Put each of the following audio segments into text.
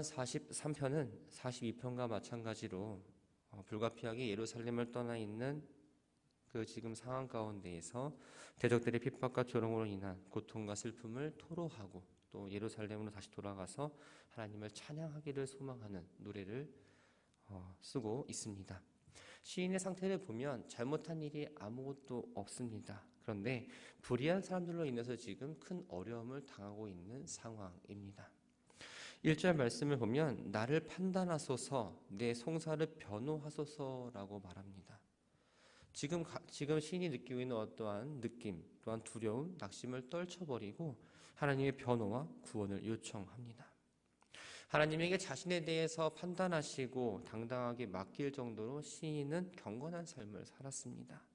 또한 43편은 42편과 마찬가지로 어, 불가피하게 예루살렘을 떠나 있는 그 지금 상황 가운데에서 대적들의 핍박과 조롱으로 인한 고통과 슬픔을 토로하고 또 예루살렘으로 다시 돌아가서 하나님을 찬양하기를 소망하는 노래를 어, 쓰고 있습니다. 시인의 상태를 보면 잘못한 일이 아무것도 없습니다. 그런데 불의한 사람들로 인해서 지금 큰 어려움을 당하고 있는 상황입니다. 1절 말씀을 보면 나를 판단하소서 내 송사를 변호하소서라고 말합니다. 지금 지금 신이 느끼고 있는 어떠한 느낌 또한 두려움, 낙심을 떨쳐버리고 하나님의 변호와 구원을 요청합니다. 하나님에게 자신에 대해서 판단하시고 당당하게 맡길 정도로 시인은 경건한 삶을 살았습니다.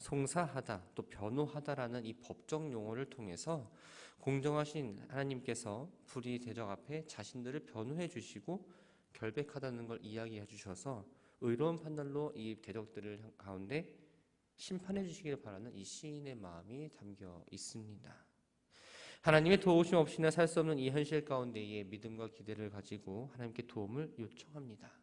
송사하다 또 변호하다라는 이 법적 용어를 통해서 공정하신 하나님께서 불의 대적 앞에 자신들을 변호해 주시고 결백하다는 걸 이야기해 주셔서 의로운 판단로 이 대적들을 가운데 심판해 주시기를 바라는 이 시인의 마음이 담겨 있습니다. 하나님의 도우심 없이는 살 수 없는 이 현실 가운데에 믿음과 기대를 가지고 하나님께 도움을 요청합니다.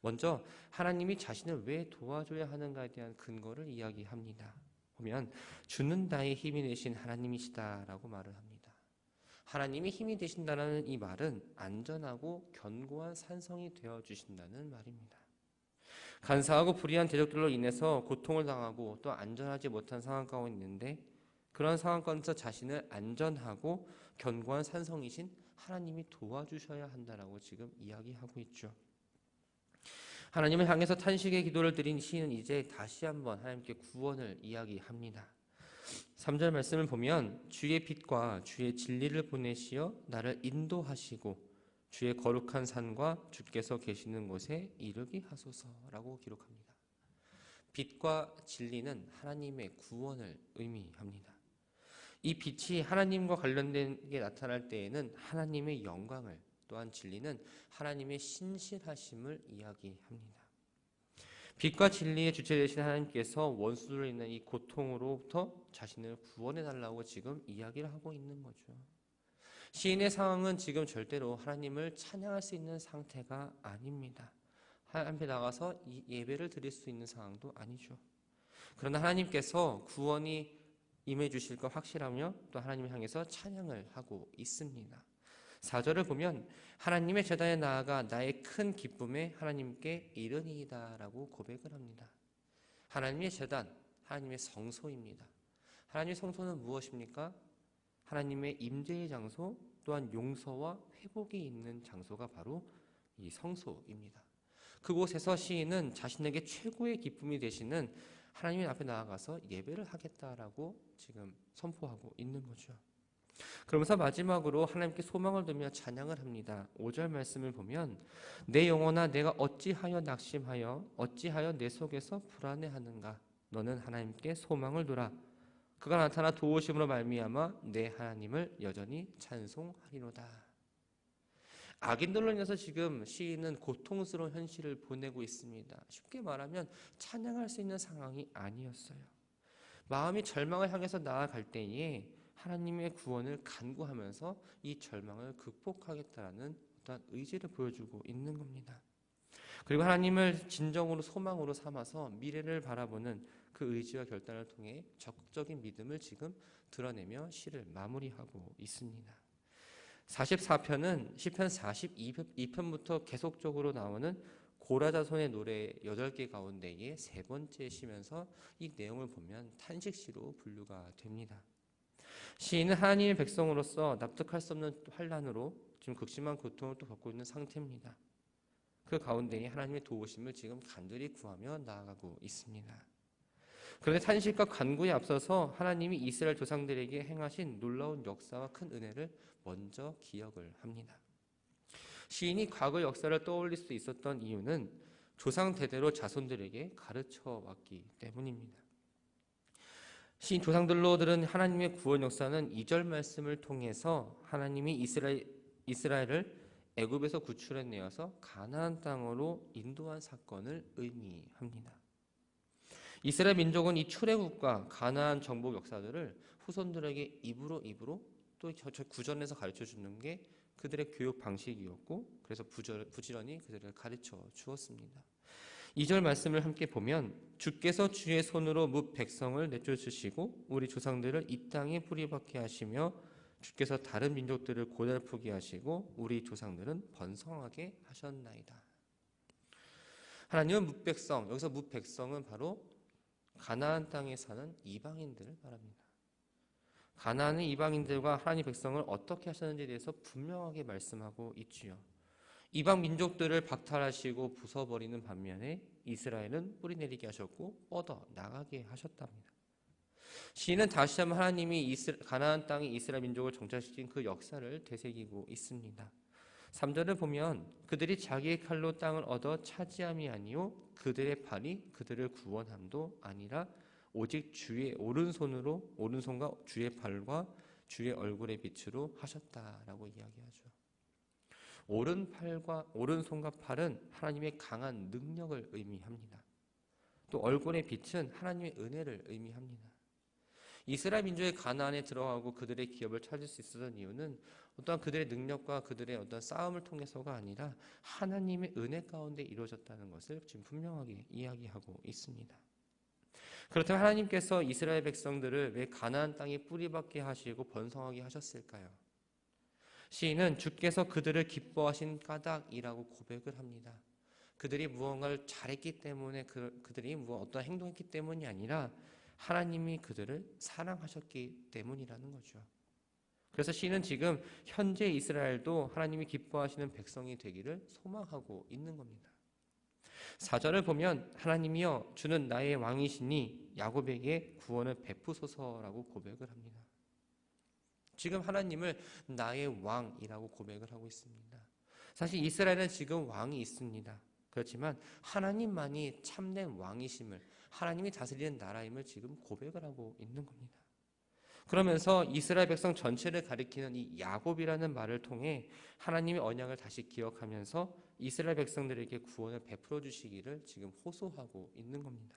먼저 하나님이 자신을 왜 도와줘야 하는가에 대한 근거를 이야기합니다. 보면 주는 나의 힘이 되신 하나님이시다라고 말을 합니다. 하나님이 힘이 되신다는 이 말은 안전하고 견고한 산성이 되어 주신다는 말입니다. 간사하고 불의한 대적들로 인해서 고통을 당하고 또 안전하지 못한 상황 가운데 있는데 그런 상황 가운데서 자신을 안전하고 견고한 산성이신 하나님이 도와주셔야 한다라고 지금 이야기하고 있죠. 하나님을 향해서 탄식의 기도를 드린 시인은 이제 다시 한번 하나님께 구원을 이야기합니다. 3절 말씀을 보면 주의 빛과 주의 진리를 보내시어 나를 인도하시고 주의 거룩한 산과 주께서 계시는 곳에 이르게 하소서라고 기록합니다. 빛과 진리는 하나님의 구원을 의미합니다. 이 빛이 하나님과 관련된 게 나타날 때에는 하나님의 영광을 또한 진리는 하나님의 신실하심을 이야기합니다. 빛과 진리의 주체 되신 하나님께서 원수로 인한 이 고통으로부터 자신을 구원해 달라고 지금 이야기를 하고 있는 거죠. 시인의 상황은 지금 절대로 하나님을 찬양할 수 있는 상태가 아닙니다. 하나님 앞에 나가서 예배를 드릴 수 있는 상황도 아니죠. 그러나 하나님께서 구원이 임해 주실 것 확실하며 또 하나님을 향해서 찬양을 하고 있습니다. 4절을 보면 하나님의 재단에 나아가 나의 큰 기쁨에 하나님께 이르니이다라고 고백을 합니다. 하나님의 재단, 하나님의 성소입니다. 하나님의 성소는 무엇입니까? 하나님의 임재의 장소 또한 용서와 회복이 있는 장소가 바로 이 성소입니다. 그곳에서 시인은 자신에게 최고의 기쁨이 되시는 하나님 앞에 나아가서 예배를 하겠다라고 지금 선포하고 있는 거죠. 그러면서 마지막으로 하나님께 소망을 두며 찬양을 합니다. 5절 말씀을 보면 내 영혼아 내가 어찌하여 낙심하여 어찌하여 내 속에서 불안해하는가 너는 하나님께 소망을 두라 그가 나타나 도우심으로 말미암아 내 하나님을 여전히 찬송하리로다. 악인들로 인해서 지금 시인은 고통스러운 현실을 보내고 있습니다. 쉽게 말하면 찬양할 수 있는 상황이 아니었어요. 마음이 절망을 향해서 나아갈 때에 하나님의 구원을 간구하면서 이 절망을 극복하겠다라는 어떤 의지를 보여주고 있는 겁니다. 그리고 하나님을 진정으로 소망으로 삼아서 미래를 바라보는 그 의지와 결단을 통해 적극적인 믿음을 지금 드러내며 시를 마무리하고 있습니다. 44편은 시편 42편부터 계속적으로 나오는 고라자손의 노래 8개 가운데의 세 번째 시면서 이 내용을 보면 탄식시로 분류가 됩니다. 시인은 하나님의 백성으로서 납득할 수 없는 환란으로 지금 극심한 고통을 또 겪고 있는 상태입니다. 그 가운데에 하나님의 도우심을 지금 간절히 구하며 나아가고 있습니다. 그런데 탄식과 간구에 앞서서 하나님이 이스라엘 조상들에게 행하신 놀라운 역사와 큰 은혜를 먼저 기억을 합니다. 시인이 과거 역사를 떠올릴 수 있었던 이유는 조상 대대로 자손들에게 가르쳐 왔기 때문입니다. 시인 조상들로 들은 하나님의 구원 역사는 2절 말씀을 통해서 하나님이 이스라엘, 이스라엘을 애굽에서 구출해 내어서 가나안 땅으로 인도한 사건을 의미합니다. 이스라엘 민족은 이 출애굽과 가나안 정복 역사들을 후손들에게 입으로 입으로 또 구전에서 가르쳐 주는 게 그들의 교육 방식이었고 그래서 부지런히 그들을 가르쳐 주었습니다. 2절 말씀을 함께 보면 주께서 주의 손으로 뭇 백성을 내쫓으시고 우리 조상들을 이 땅에 뿌리박게 하시며 주께서 다른 민족들을 고달프게 하시고 우리 조상들은 번성하게 하셨나이다. 하나님은 뭇 백성 여기서 뭇 백성은 바로 가나안 땅에 사는 이방인들을 말합니다. 가나안의 이방인들과 하나님 백성을 어떻게 하셨는지에 대해서 분명하게 말씀하고 있지요. 이방 민족들을 박탈하시고 부숴버리는 반면에 이스라엘은 뿌리내리게 하셨고 뻗어 나가게 하셨답니다. 시인은 다시 한번 하나님이 가나안 땅에 이스라엘 민족을 정착시킨 그 역사를 되새기고 있습니다. 3절을 보면 그들이 자기의 칼로 땅을 얻어 차지함이 아니요 그들의 팔이 그들을 구원함도 아니라 오직 주의 오른손으로 오른손과 주의 팔과 주의 얼굴의 빛으로 하셨다라고 이야기하죠. 오른팔과 오른손과 팔은 하나님의 강한 능력을 의미합니다. 또 얼굴의 빛은 하나님의 은혜를 의미합니다. 이스라엘 민족의 가나안에 들어가고 그들의 기업을 찾을 수 있었던 이유는 어떠한 그들의 능력과 그들의 어떤 싸움을 통해서가 아니라 하나님의 은혜 가운데 이루어졌다는 것을 지금 분명하게 이야기하고 있습니다. 그렇다면 하나님께서 이스라엘 백성들을 왜 가나안 땅에 뿌리박게 하시고 번성하게 하셨을까요? 시인은 주께서 그들을 기뻐하신 까닭이라고 고백을 합니다. 그들이 무언가를 잘했기 때문에 그, 그들이 뭐 어떤 행동했기 때문이 아니라 하나님이 그들을 사랑하셨기 때문이라는 거죠. 그래서 시는 지금 현재 이스라엘도 하나님이 기뻐하시는 백성이 되기를 소망하고 있는 겁니다. 4절을 보면 하나님이여 주는 나의 왕이시니 야곱에게 구원을 베푸소서라고 고백을 합니다. 지금 하나님을 나의 왕이라고 고백을 하고 있습니다. 사실 이스라엘은 지금 왕이 있습니다. 그렇지만 하나님만이 참된 왕이심을 하나님이 다스리는 나라임을 지금 고백을 하고 있는 겁니다. 그러면서 이스라엘 백성 전체를 가리키는 이 야곱이라는 말을 통해 하나님의 언약을 다시 기억하면서 이스라엘 백성들에게 구원을 베풀어 주시기를 지금 호소하고 있는 겁니다.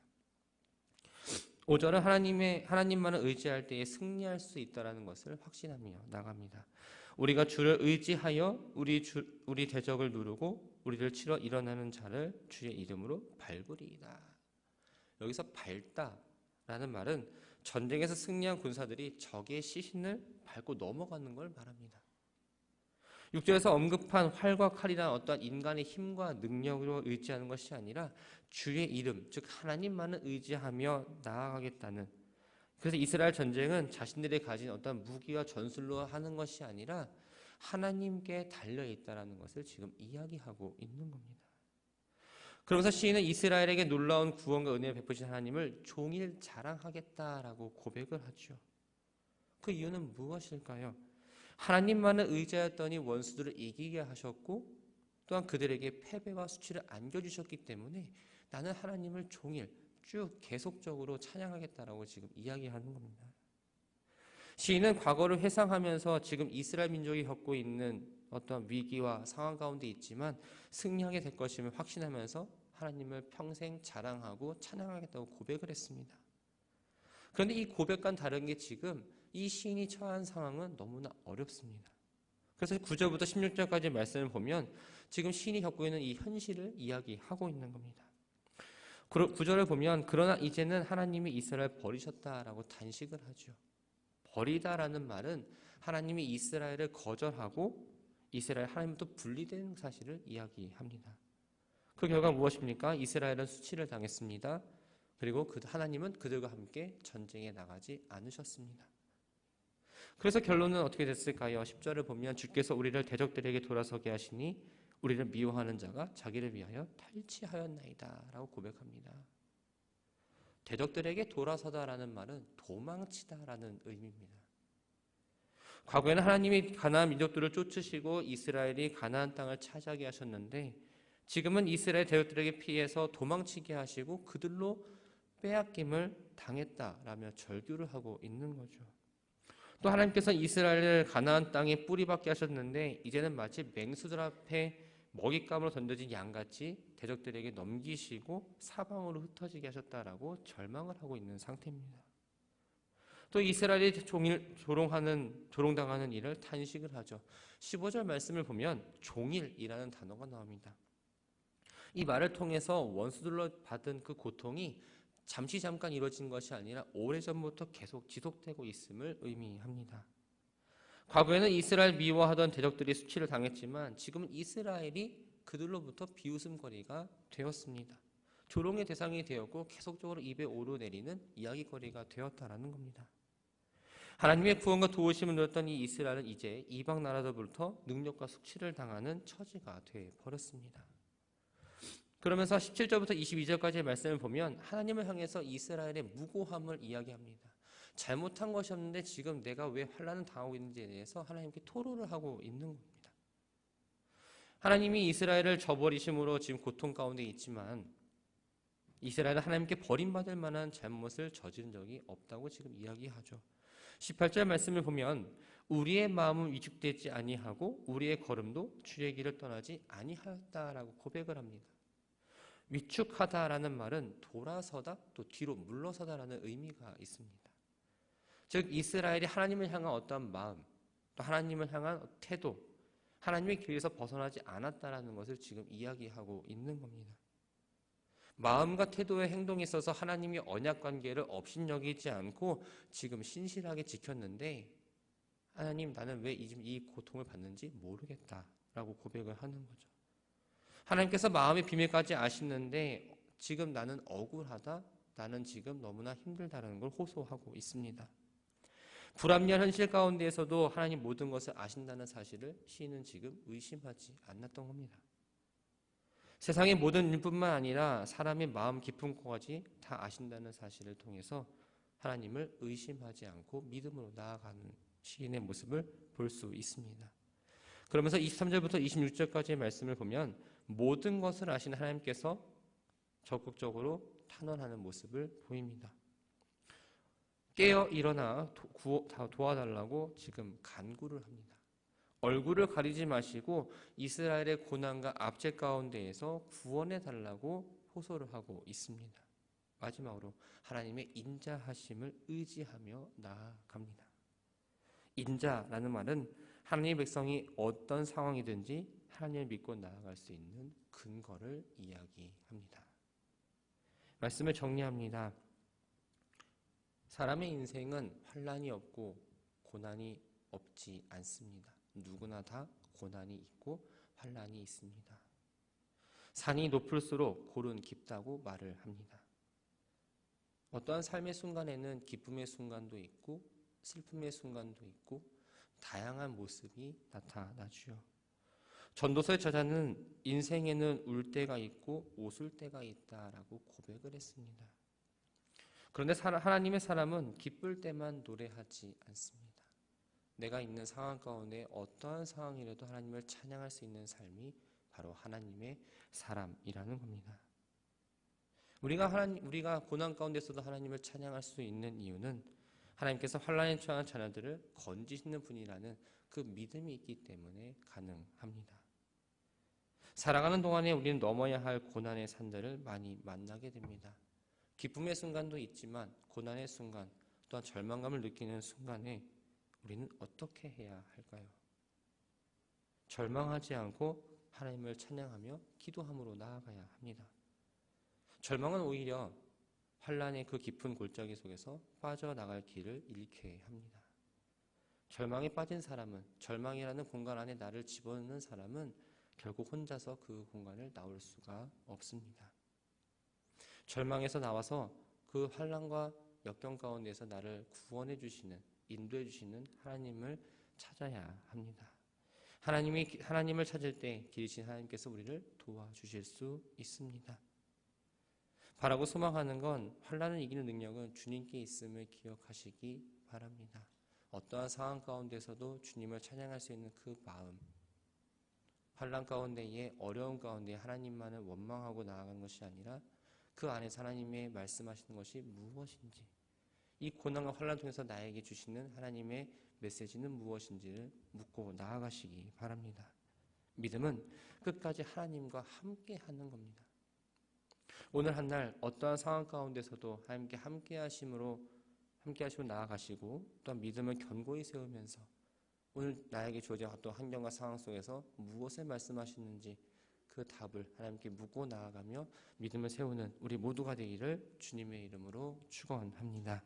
5절은 하나님의 하나님만을 의지할 때에 승리할 수 있다라는 것을 확신하며 나갑니다. 우리가 주를 의지하여 우리 주, 우리 대적을 누르고 우리를 치러 일어나는 자를 주의 이름으로 밟으리이다. 여기서 밟다라는 말은 전쟁에서 승리한 군사들이 적의 시신을 밟고 넘어가는 걸 말합니다. 6절에서 언급한 활과 칼이란 어떠한 인간의 힘과 능력으로 의지하는 것이 아니라 주의 이름, 즉 하나님만을 의지하며 나아가겠다는 그래서 이스라엘 전쟁은 자신들이 가진 어떤 무기와 전술로 하는 것이 아니라 하나님께 달려 있다라는 것을 지금 이야기하고 있는 겁니다. 그러면서 시인은 이스라엘에게 놀라운 구원과 은혜를 베푸신 하나님을 종일 자랑하겠다라고 고백을 하죠. 그 이유는 무엇일까요? 하나님만을 의지하였더니 원수들을 이기게 하셨고 또한 그들에게 패배와 수치를 안겨주셨기 때문에 나는 하나님을 종일 쭉 계속적으로 찬양하겠다라고 지금 이야기하는 겁니다. 시인은 과거를 회상하면서 지금 이스라엘 민족이 겪고 있는 어떤 위기와 상황 가운데 있지만 승리하게 될 것임을 확신하면서 하나님을 평생 자랑하고 찬양하겠다고 고백을 했습니다. 그런데 이 고백과는 다른 게 지금 이 시인이 처한 상황은 너무나 어렵습니다. 그래서 9절부터 16절까지 말씀을 보면 지금 시인이 겪고 있는 이 현실을 이야기하고 있는 겁니다. 9절을 보면 그러나 이제는 하나님이 이스라엘 버리셨다라고 단식을 하죠. 버리다라는 말은 하나님이 이스라엘을 거절하고 이스라엘 하나님부터 분리된 사실을 이야기합니다. 그 결과 무엇입니까? 이스라엘은 수치를 당했습니다. 그리고 그 하나님은 그들과 함께 전쟁에 나가지 않으셨습니다. 그래서 결론은 어떻게 됐을까요? 10절을 보면 주께서 우리를 대적들에게 돌아서게 하시니 우리를 미워하는 자가 자기를 위하여 탈취하였나이다 라고 고백합니다. 대적들에게 돌아서다라는 말은 도망치다라는 의미입니다. 과거에는 하나님이 가나안 민족들을 쫓으시고 이스라엘이 가나안 땅을 차지하게 하셨는데 지금은 이스라엘 대적들에게 피해서 도망치게 하시고 그들로 빼앗김을 당했다라며 절규를 하고 있는 거죠. 또 하나님께서 이스라엘을 가나안 땅에 뿌리박게 하셨는데 이제는 마치 맹수들 앞에 먹잇감으로 던져진 양같이 대적들에게 넘기시고 사방으로 흩어지게 하셨다라고 절망을 하고 있는 상태입니다. 또 이스라엘이 종일 조롱하는 조롱당하는 일을 탄식을 하죠. 15절 말씀을 보면 종일이라는 단어가 나옵니다. 이 말을 통해서 원수들로 받은 그 고통이 잠시 잠깐 이루어진 것이 아니라 오래전부터 계속 지속되고 있음을 의미합니다. 과거에는 이스라엘 미워하던 대적들이 수치를 당했지만 지금은 이스라엘이 그들로부터 비웃음거리가 되었습니다. 조롱의 대상이 되었고 계속적으로 입에 오르내리는 이야기거리가 되었다라는 겁니다. 하나님의 구원과 도우심을 누렸던 이 이스라엘은 이제 이방 나라들부터 능력과 숙치를 당하는 처지가 되어 버렸습니다. 그러면서 17절부터 22절까지의 말씀을 보면 하나님을 향해서 이스라엘의 무고함을 이야기합니다. 잘못한 것이 없는데 지금 내가 왜 환란을 당하고 있는지에 대해서 하나님께 토로를 하고 있는 겁니다. 하나님이 이스라엘을 저버리심으로 지금 고통 가운데 있지만 이스라엘은 하나님께 버림받을 만한 잘못을 저지른 적이 없다고 지금 이야기하죠. 18절 말씀을 보면 우리의 마음은 위축되지 아니하고 우리의 걸음도 주의 길을 떠나지 아니하였다라고 고백을 합니다. 위축하다라는 말은 돌아서다 또 뒤로 물러서다라는 의미가 있습니다. 즉 이스라엘이 하나님을 향한 어떤 마음, 또 하나님을 향한 태도, 하나님의 길에서 벗어나지 않았다라는 것을 지금 이야기하고 있는 겁니다. 마음과 태도의 행동에 있어서 하나님이 언약 관계를 업신여기지 않고 지금 신실하게 지켰는데 하나님 나는 왜 이 고통을 받는지 모르겠다라고 고백을 하는 거죠. 하나님께서 마음의 비밀까지 아시는데 지금 나는 억울하다. 나는 지금 너무나 힘들다는 걸 호소하고 있습니다. 불합리한 현실 가운데에서도 하나님 모든 것을 아신다는 사실을 시인은 지금 의심하지 않았던 겁니다. 세상의 모든 일뿐만 아니라 사람의 마음 깊은 곳까지 다 아신다는 사실을 통해서 하나님을 의심하지 않고 믿음으로 나아가는 시인의 모습을 볼 수 있습니다. 그러면서 23절부터 26절까지의 말씀을 보면 모든 것을 아신 하나님께서 적극적으로 탄원하는 모습을 보입니다. 깨어 일어나 도, 도와달라고 지금 간구를 합니다. 얼굴을 가리지 마시고 이스라엘의 고난과 압제 가운데에서 구원해 달라고 호소를 하고 있습니다. 마지막으로 하나님의 인자하심을 의지하며 나아갑니다. 인자라는 말은 하나님의 백성이 어떤 상황이든지 하나님을 믿고 나아갈 수 있는 근거를 이야기합니다. 말씀을 정리합니다. 사람의 인생은 환란이 없고 고난이 없지 않습니다. 누구나 다 고난이 있고 환란이 있습니다. 산이 높을수록 골은 깊다고 말을 합니다. 어떠한 삶의 순간에는 기쁨의 순간도 있고 슬픔의 순간도 있고 다양한 모습이 나타나죠. 전도서의 저자는 인생에는 울 때가 있고 웃을 때가 있다라고 고백을 했습니다. 그런데 하나님의 사람은 기쁠 때만 노래하지 않습니다. 내가 있는 상황 가운데 어떠한 상황이라도 하나님을 찬양할 수 있는 삶이 바로 하나님의 사람이라는 겁니다. 우리가 하나님 우리가 고난 가운데서도 하나님을 찬양할 수 있는 이유는 하나님께서 환란에 처한 자녀들을 건지시는 분이라는 그 믿음이 있기 때문에 가능합니다. 살아가는 동안에 우리는 넘어야 할 고난의 산들을 많이 만나게 됩니다. 기쁨의 순간도 있지만 고난의 순간 또한 절망감을 느끼는 순간에 우리는 어떻게 해야 할까요? 절망하지 않고 하나님을 찬양하며 기도함으로 나아가야 합니다. 절망은 오히려 환란의 그 깊은 골짜기 속에서 빠져나갈 길을 잃게 합니다. 절망에 빠진 사람은 절망이라는 공간 안에 나를 집어넣는 사람은 결국 혼자서 그 공간을 나올 수가 없습니다. 절망에서 나와서 그 환란과 역경 가운데서 나를 구원해 주시는 인도해 주시는 하나님을 찾아야 합니다. 하나님이 하나님을 찾을 때 길이신 하나님께서 우리를 도와주실 수 있습니다. 바라고 소망하는 건 환란을 이기는 능력은 주님께 있음을 기억하시기 바랍니다. 어떠한 상황 가운데서도 주님을 찬양할 수 있는 그 마음, 환란 가운데에 어려움 가운데 하나님만을 원망하고 나아가는 것이 아니라 그 안에서 하나님의 말씀하시는 것이 무엇인지 이 고난과 환란 통해서 나에게 주시는 하나님의 메시지는 무엇인지를 묻고 나아가시기 바랍니다. 믿음은 끝까지 하나님과 함께 하는 겁니다. 오늘 한 날 어떠한 상황 가운데서도 하나님께 함께 하심으로 함께 하시고 나아가시고 또한 믿음을 견고히 세우면서 오늘 나에게 주어진 어떤 환경과 상황 속에서 무엇을 말씀하시는지 그 답을 하나님께 묻고 나아가며 믿음을 세우는 우리 모두가 되기를 주님의 이름으로 축원합니다.